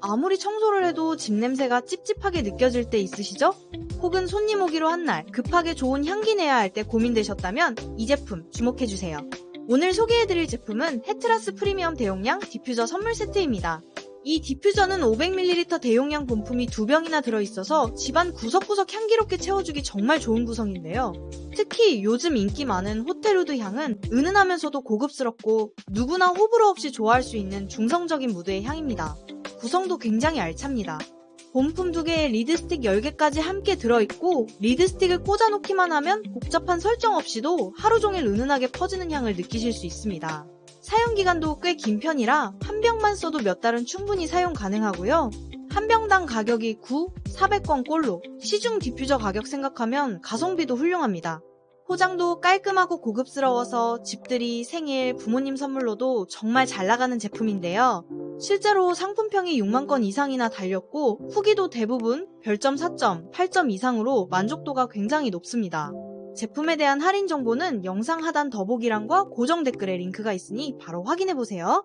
아무리 청소를 해도 집 냄새가 찝찝하게 느껴질 때 있으시죠? 혹은 손님 오기로 한 날 급하게 좋은 향기 내야 할 때 고민되셨다면 이 제품 주목해주세요. 오늘 소개해드릴 제품은 헤트라스 프리미엄 대용량 디퓨저 선물 세트입니다. 이 디퓨저는 500ml 대용량 본품이 두 병이나 들어있어서 집안 구석구석 향기롭게 채워주기 정말 좋은 구성인데요. 특히 요즘 인기 많은 호텔우드 향은 은은하면서도 고급스럽고 누구나 호불호 없이 좋아할 수 있는 중성적인 무드의 향입니다. 구성도 굉장히 알찹니다. 본품 2개에 리드스틱 10개까지 함께 들어있고 리드스틱을 꽂아놓기만 하면 복잡한 설정 없이도 하루 종일 은은하게 퍼지는 향을 느끼실 수 있습니다. 사용기간도 꽤 긴 편이라 한 병만 써도 몇 달은 충분히 사용 가능하고요. 한 병당 가격이 9, 400권 꼴로 시중 디퓨저 가격 생각하면 가성비도 훌륭합니다. 포장도 깔끔하고 고급스러워서 집들이, 생일, 부모님 선물로도 정말 잘 나가는 제품인데요. 실제로 상품평이 6만 건 이상이나 달렸고 후기도 대부분 별점 4점, 8점 이상으로 만족도가 굉장히 높습니다. 제품에 대한 할인 정보는 영상 하단 더보기란과 고정 댓글에 링크가 있으니 바로 확인해보세요.